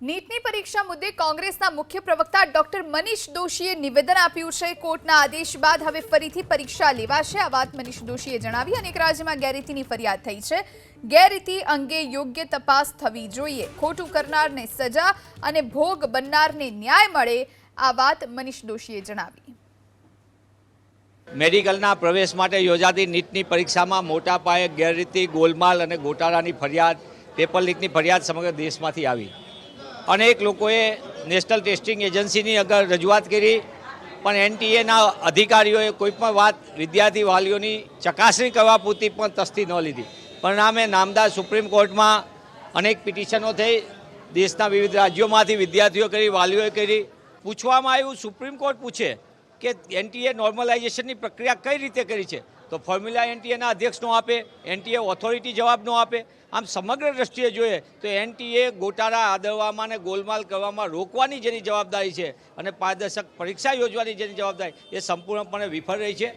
નીટની પરીક્ષા મુદ્દે કોંગ્રેસના મુખ્ય પ્રવક્તા ડોક્ટર મનીષ દોશીએ નિવેદન આપ્યું છે. કોર્ટના આદેશ બાદ હવે ફરીથી પરીક્ષા લેવાશે. આ વાત મનીષ દોશીએ જણાવી અનેક રાજ્યમાં ગેરરીતિની ફરિયાદ થઈ છે. ગેરરીતિ અંગે યોગ્ય તપાસ થવી જોઈએ. ખોટું કરનારને સજા અને ભોગ બનનારને ન્યાય મળે, આ વાત મનીષ દોશીએ જણાવી. મેડિકલના પ્રવેશ માટે યોજાતી નીટની પરીક્ષામાં મોટા પાયે ગેરરીતિ, ગોલમાલ અને ગોટાળાની ફરિયાદ, પેપર લીકની ફરિયાદ સમગ્ર દેશમાંથી આવી. અનેક લોકોએ નેશનલ ટેસ્ટિંગ એજન્સીની આગળ રજૂઆત કરી, પણ એનટીએના અધિકારીઓએ કોઈ પણ વાત વિદ્યાર્થી વાલીઓની ચકાસણી કરવા પૂરતી પણ તસ્તી ન લીધી. પરિણામે નામદાર સુપ્રીમ કોર્ટમાં અનેક પિટિશનો થઈ, દેશના વિવિધ રાજ્યોમાંથી વિદ્યાર્થીઓ કરી, વાલીઓએ કરી. પૂછવામાં આવ્યું, સુપ્રીમ કોર્ટ પૂછે કે એનટીએ નોર્મલાઇઝેશનની પ્રક્રિયા કઈ રીતે કરી છે? તો ફોર્મ્યુલા એનટીએના અધ્યક્ષ ન આપે, એનટીએ ઓથોરિટી જવાબ ન આપે. આમ સમગ્ર દ્રષ્ટિએ જોઈએ તો એનટીએ ગોટાળા આદરવામાં અને ગોલમાલ કરવામાં રોકવાની જેની જવાબદારી છે અને પારદર્શક પરીક્ષા યોજવાની જેની જવાબદારી એ સંપૂર્ણપણે વિફળ રહી છે.